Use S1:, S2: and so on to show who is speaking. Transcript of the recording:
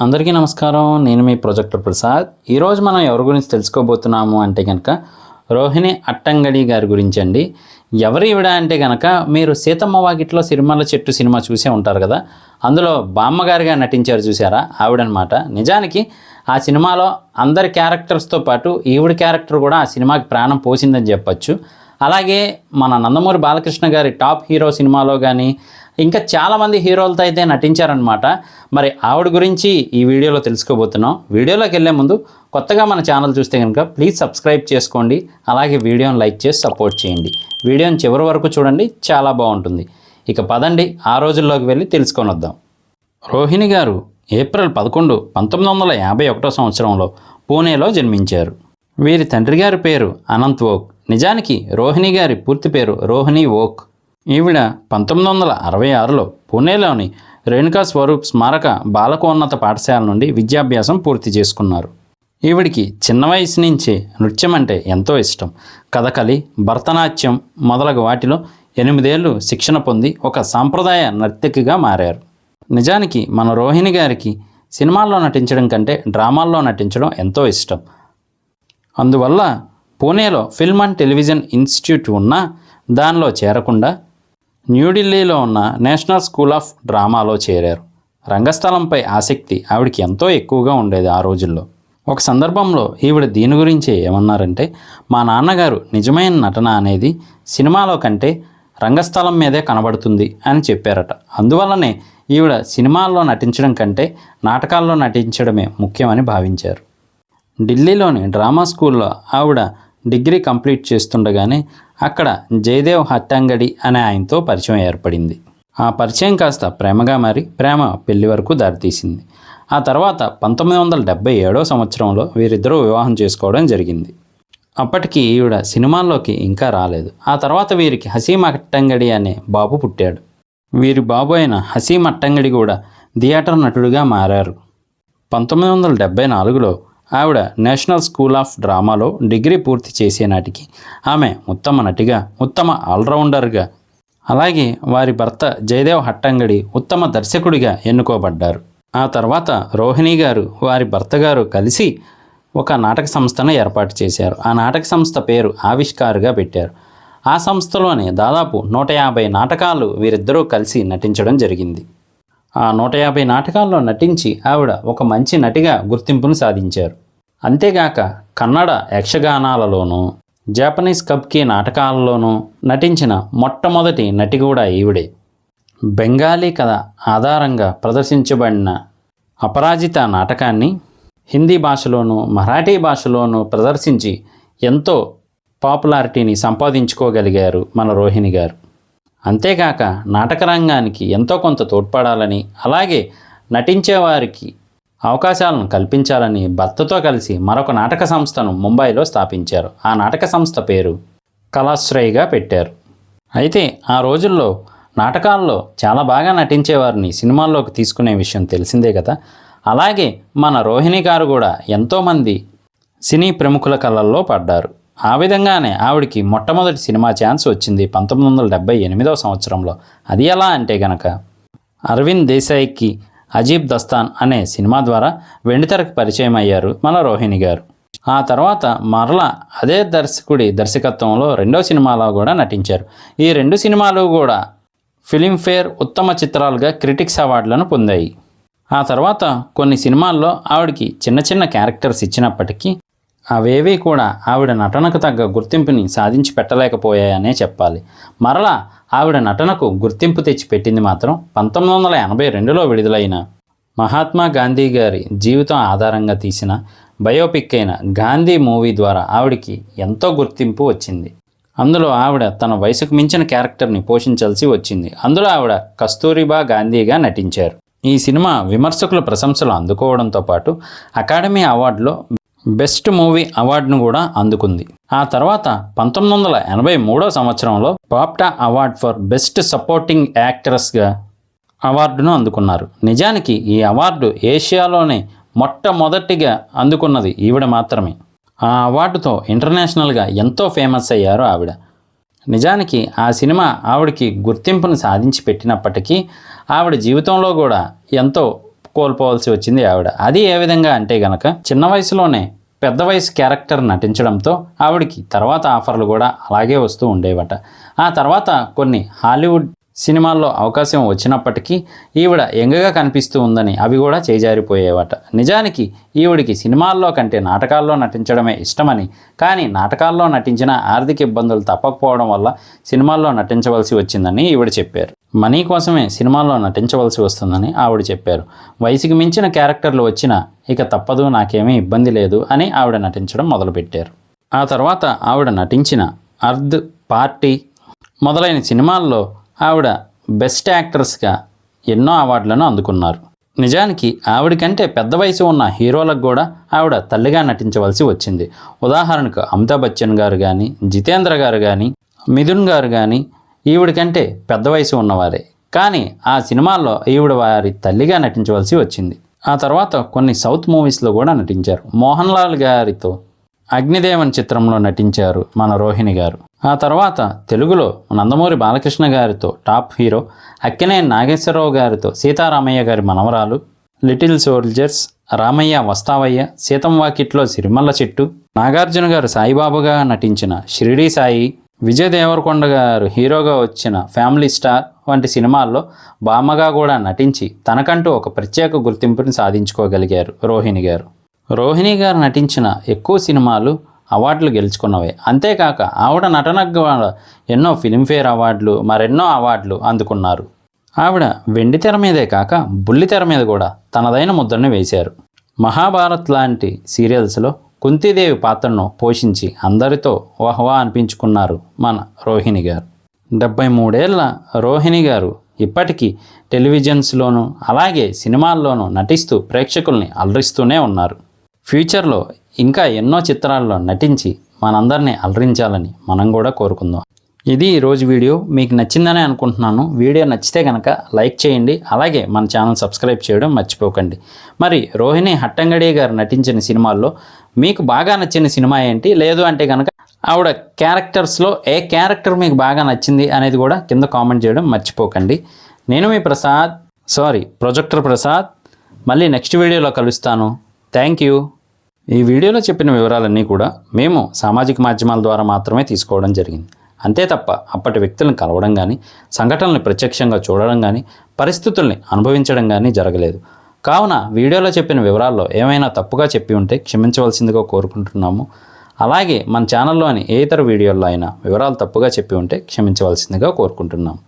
S1: అందరికీ నమస్కారం. నేను మీ ప్రొజెక్టర్ ప్రసాద్. ఈరోజు మనం ఎవరి గురించి తెలుసుకోబోతున్నాము అంటే కనుక రోహిణి అట్టంగడి గారి గురించి అండి. ఎవరు ఈవిడ అంటే కనుక మీరు సీతమ్మ వాకిట్లో సినిమాల చెట్టు సినిమా చూసే ఉంటారు కదా. అందులో బామ్మగారిగా నటించారు చూసారా? ఆవిడనమాట. నిజానికి ఆ సినిమాలో అందరి క్యారెక్టర్స్తో పాటు ఈవిడ క్యారెక్టర్ కూడా ఆ సినిమాకి ప్రాణం పోసిందని చెప్పచ్చు. అలాగే మన నందమూరి బాలకృష్ణ గారి టాప్ హీరో సినిమాలో కానీ ఇంకా చాలామంది హీరోలతో అయితే నటించారనమాట మరి ఆవిడ గురించి ఈ వీడియోలో తెలుసుకోబోతున్నాం. వీడియోలోకి వెళ్ళే ముందు కొత్తగా మన ఛానల్ చూస్తే కనుక ప్లీజ్ సబ్స్క్రైబ్ చేసుకోండి. అలాగే వీడియోని లైక్ చేసి సపోర్ట్ చేయండి. వీడియోని చివరి వరకు చూడండి చాలా బాగుంటుంది. ఇక పదండి ఆ రోజుల్లోకి వెళ్ళి తెలుసుకొని వద్దాం రోహిణి గారు ఏప్రిల్ పదకొండు పంతొమ్మిది వందల యాభై ఒకటో సంవత్సరంలో పూణేలో జన్మించారు. వీరి తండ్రి గారి పేరు అనంత్ ఓక్. నిజానికి రోహిణి గారి పూర్తి పేరు రోహిణి ఓక్. ఈవిడ పంతొమ్మిది వందల అరవై ఆరులో పూణేలోని రేణుకా స్వరూప్ స్మారక బాలకోన్నత పాఠశాల నుండి విద్యాభ్యాసం పూర్తి చేసుకున్నారు. ఈవిడికి చిన్న వయసు నుంచే నృత్యం అంటే ఎంతో ఇష్టం. కథకలి భరతనాట్యం మొదలగు వాటిలో ఎనిమిదేళ్ళు శిక్షణ పొంది ఒక సాంప్రదాయ నర్తకిగా మారారు. నిజానికి మన రోహిణి గారికి సినిమాల్లో నటించడం కంటే డ్రామాల్లో నటించడం ఎంతో ఇష్టం. అందువల్ల పూణేలో ఫిల్మ్ అండ్ టెలివిజన్ ఇన్స్టిట్యూట్ ఉన్నా దానిలో చేరకుండా న్యూఢిల్లీలో ఉన్న నేషనల్ స్కూల్ ఆఫ్ డ్రామాలో చేరారు. రంగస్థలంపై ఆసక్తి ఆవిడకి ఎంతో ఎక్కువగా ఉండేది ఆ రోజుల్లో. ఒక సందర్భంలో ఈవిడ దీని గురించి ఏమన్నారంటే మా నాన్నగారు నిజమైన నటన అనేది సినిమాలో కంటే రంగస్థలం మీదే కనబడుతుంది అని చెప్పారట. అందువల్లనే ఈవిడ సినిమాల్లో నటించడం కంటే నాటకాల్లో నటించడమే ముఖ్యమని భావించారు. ఢిల్లీలోని డ్రామా స్కూల్లో ఆవిడ డిగ్రీ కంప్లీట్ చేస్తుండగానే అక్కడ జయదేవ్ హట్టంగడి అనే ఆయనతో పరిచయం ఏర్పడింది. ఆ పరిచయం కాస్త ప్రేమగా మారి ప్రేమ పెళ్ళి వరకు దారితీసింది. ఆ తర్వాత పంతొమ్మిది వందల డెబ్బై ఏడో సంవత్సరంలో వీరిద్దరూ వివాహం చేసుకోవడం జరిగింది. అప్పటికి ఈవిడ సినిమాల్లోకి ఇంకా రాలేదు. ఆ తర్వాత వీరికి హసీం అట్టంగడి అనే బాబు పుట్టాడు. వీరి బాబు అయిన హసీం అట్టంగడి కూడా థియేటర్ నటుడిగా మారారు. పంతొమ్మిది వందల డెబ్బై నాలుగులో ఆవిడ నేషనల్ స్కూల్ ఆఫ్ డ్రామాలో డిగ్రీ పూర్తి చేసే నాటికి ఆమె ఉత్తమ నటిగా ఉత్తమ ఆల్రౌండర్గా అలాగే వారి భర్త జయదేవ్ హట్టంగడి ఉత్తమ దర్శకుడిగా ఎన్నుకోబడ్డారు. ఆ తర్వాత రోహిణి గారు వారి భర్త గారు కలిసి ఒక నాటక సంస్థను ఏర్పాటు చేశారు. ఆ నాటక సంస్థ పేరు ఆవిష్కారుగా పెట్టారు. ఆ సంస్థలోనే దాదాపు నూట యాభై నాటకాలు వీరిద్దరూ కలిసి నటించడం జరిగింది. ఆ నూట యాభై నాటకాల్లో నటించి ఆవిడ ఒక మంచి నటిగా గుర్తింపును సాధించారు. అంతేగాక కన్నడ యక్షగానాలలోనూ జాపనీస్ కబ్కి నాటకాలలోనూ నటించిన మొట్టమొదటి నటి కూడా ఈవిడే. బెంగాలీ కథ ఆధారంగా ప్రదర్శించబడిన అపరాజిత నాటకాన్ని హిందీ భాషలోనూ మరాఠీ భాషలోనూ ప్రదర్శించి ఎంతో పాపులారిటీని సంపాదించుకోగలిగారు మన రోహిణి గారు. అంతేకాక నాటకరంగానికి ఎంతో కొంత తోడ్పడాలని అలాగే నటించేవారికి అవకాశాలను కల్పించాలని భర్తతో కలిసి మరొక నాటక సంస్థను ముంబైలో స్థాపించారు. ఆ నాటక సంస్థ పేరు కళాశ్రయ్గా పెట్టారు. అయితే ఆ రోజుల్లో నాటకాల్లో చాలా బాగా నటించేవారిని సినిమాల్లోకి తీసుకునే విషయం తెలిసిందే కదా. అలాగే మన రోహిణి గారు కూడా ఎంతోమంది సినీ ప్రముఖుల కళల్లో పడ్డారు. ఆ విధంగానే ఆవిడికి మొట్టమొదటి సినిమా ఛాన్స్ వచ్చింది పంతొమ్మిది వందల డెబ్బై ఎనిమిదవ సంవత్సరంలో. అది ఎలా అంటే గనక అరవింద్ దేశాయ్కి అజీబ్ దస్తాన్ అనే సినిమా ద్వారా వెండితెరకు పరిచయం అయ్యారు మన రోహిణి గారు. ఆ తర్వాత మరలా అదే దర్శకుడి దర్శకత్వంలో రెండో సినిమాలో కూడా నటించారు. ఈ రెండు సినిమాలు కూడా ఫిలింఫేర్ ఉత్తమ చిత్రాలుగా క్రిటిక్స్ అవార్డులను పొందాయి. ఆ తర్వాత కొన్ని సినిమాల్లో ఆవిడకి చిన్న చిన్న క్యారెక్టర్స్ ఇచ్చినప్పటికీ అవేవి కూడా ఆవిడ నటనకు తగ్గ గుర్తింపుని సాధించి పెట్టలేకపోయాయనే చెప్పాలి. మరలా ఆవిడ నటనకు గుర్తింపు తెచ్చి పెట్టింది మాత్రం పంతొమ్మిది వందల ఎనభై రెండులో విడుదలైన మహాత్మా గాంధీ గారి జీవితం ఆధారంగా తీసిన బయోపిక్ అయిన గాంధీ మూవీ ద్వారా ఆవిడికి ఎంతో గుర్తింపు వచ్చింది. అందులో ఆవిడ తన వయసుకు మించిన క్యారెక్టర్ని పోషించాల్సి వచ్చింది. అందులో ఆవిడ కస్తూరిబా గాంధీగా నటించారు. ఈ సినిమా విమర్శకుల ప్రశంసలు అందుకోవడంతో పాటు అకాడమీ అవార్డులో బెస్ట్ మూవీ అవార్డును కూడా అందుకుంది. ఆ తర్వాత పంతొమ్మిది వందల ఎనభై మూడో సంవత్సరంలో BAFTA award for best supporting యాక్ట్రెస్గా అవార్డును అందుకున్నారు. నిజానికి ఈ అవార్డు ఏషియాలోనే మొట్టమొదటిగా అందుకున్నది ఈవిడ మాత్రమే. ఆ అవార్డుతో ఇంటర్నేషనల్గా ఎంతో ఫేమస్ అయ్యారు ఆవిడ. నిజానికి ఆ సినిమా ఆవిడకి గుర్తింపును సాధించి పెట్టినప్పటికీ ఆవిడ జీవితంలో కూడా ఎంతో కోల్పోవాల్సి వచ్చింది ఆవిడ. అది ఏ విధంగా అంటే గనక చిన్న వయసులోనే పెద్ద వయసు క్యారెక్టర్ నటించడంతో ఆవిడకి తర్వాత ఆఫర్లు కూడా అలాగే వస్తూ ఉండేవట. ఆ తర్వాత కొన్ని హాలీవుడ్ సినిమాల్లో అవకాశం వచ్చినప్పటికీ ఈవిడ ఎంగగా కనిపిస్తూ ఉందని అవి కూడా చేజారిపోయేవట. నిజానికి ఈవిడికి సినిమాల్లో కంటే నాటకాల్లో నటించడమే ఇష్టమని కానీ నాటకాల్లో నటించిన ఆర్థిక ఇబ్బందులు తప్పకపోవడం వల్ల సినిమాల్లో నటించవలసి వచ్చిందని ఈవిడ చెప్పారు. మనీ కోసమే సినిమాల్లో నటించవలసి వస్తుందని ఆవిడ చెప్పారు. వయసుకి మించిన క్యారెక్టర్లు వచ్చినా ఇక తప్పదు నాకేమీ ఇబ్బంది లేదు అని ఆవిడ నటించడం మొదలుపెట్టారు. ఆ తర్వాత ఆవిడ నటించిన అర్ధ్ పార్టీ మొదలైన సినిమాల్లో ఆవిడ బెస్ట్ యాక్ట్రెస్గా ఎన్నో అవార్డులను అందుకున్నారు. నిజానికి ఆవిడకంటే పెద్ద వయసు ఉన్న హీరోలకు కూడా ఆవిడ తల్లిగా నటించవలసి వచ్చింది. ఉదాహరణకు అమితాబ్ బచ్చన్ గారు కానీ జితేంద్ర గారు కానీ మిథున్ గారు కానీ ఈవిడికంటే పెద్ద వయసు ఉన్నవారే. కానీ ఆ సినిమాల్లో ఈవిడ వారి తల్లిగా నటించవలసి వచ్చింది. ఆ తర్వాత కొన్ని సౌత్ మూవీస్లో కూడా నటించారు. మోహన్ లాల్ గారితో అగ్నిదేవన్ చిత్రంలో నటించారు మన రోహిణి గారు. ఆ తర్వాత తెలుగులో నందమూరి బాలకృష్ణ గారితో టాప్ హీరో అక్కినే నాగేశ్వరరావు గారితో సీతారామయ్య గారి మనవరాలు లిటిల్ సోల్జర్స్ రామయ్య వస్తావయ్య సీతం వాకిట్లో సిరిమల్ల చెట్టు నాగార్జున గారు సాయిబాబుగా నటించిన షిరిడీ సాయి విజయ్ దేవరకొండ గారు హీరోగా వచ్చిన ఫ్యామిలీ స్టార్ వంటి సినిమాల్లో బామ్మగా కూడా నటించి తనకంటూ ఒక ప్రత్యేక గుర్తింపుని సాధించుకోగలిగారు రోహిణి గారు. రోహిణి గారు నటించిన ఎక్కువ సినిమాలు అవార్డులు గెలుచుకున్నవే. అంతేకాక ఆవిడ నటనకు ఎన్నో ఫిలింఫేర్ అవార్డులు మరెన్నో అవార్డులు అందుకున్నారు. ఆవిడ వెండి తెర మీదే కాక బుల్లి తెర మీద కూడా తనదైన ముద్రని వేశారు. మహాభారత్ లాంటి సీరియల్స్లో కుంతీదేవి పాత్రను పోషించి అందరితో వహవా అనిపించుకున్నారు మన రోహిణి గారు. డెబ్బై మూడేళ్ళ రోహిణి గారు ఇప్పటికీ టెలివిజన్స్లోనూ అలాగే సినిమాల్లోనూ నటిస్తూ ప్రేక్షకుల్ని అలరిస్తూనే ఉన్నారు. ఫ్యూచర్లో ఇంకా ఎన్నో చిత్రాల్లో నటించి మనందరినీ అలరించాలని మనం కూడా కోరుకుందాం. ఇది ఈరోజు వీడియో. మీకు నచ్చిందని అనుకుంటున్నాను. వీడియో నచ్చితే కనుక లైక్ చేయండి. అలాగే మన ఛానల్ సబ్స్క్రైబ్ చేయడం మర్చిపోకండి. మరి రోహిణి హట్టంగడి గారు నటించిన సినిమాల్లో మీకు బాగా నచ్చిన సినిమా ఏంటి? లేదు అంటే కనుక ఆవిడ క్యారెక్టర్స్లో ఏ క్యారెక్టర్ మీకు బాగా నచ్చింది అనేది కూడా కింద కామెంట్ చేయడం మర్చిపోకండి. నేను మీ ప్రసాద్ సారీ ప్రొజెక్టర్ ప్రసాద్. మళ్ళీ నెక్స్ట్ వీడియోలో కలుస్తాను. Thank you. ఈ వీడియోలో చెప్పిన వివరాలన్నీ కూడా మేము సామాజిక మాధ్యమాల ద్వారా మాత్రమే తీసుకోవడం జరిగింది. అంతే తప్ప అప్పటి వ్యక్తులను కలవడం కానీ సంఘటనల్ని ప్రత్యక్షంగా చూడడం కానీ పరిస్థితుల్ని అనుభవించడం కానీ జరగలేదు. కావున వీడియోలో చెప్పిన వివరాల్లో ఏమైనా తప్పుగా చెప్పి ఉంటే క్షమించవలసిందిగా కోరుకుంటున్నాము. అలాగే మన ఛానల్లోని ఏ ఇతర వీడియోల్లో అయినా వివరాలు తప్పుగా చెప్పి ఉంటే క్షమించవలసిందిగా కోరుకుంటున్నాము.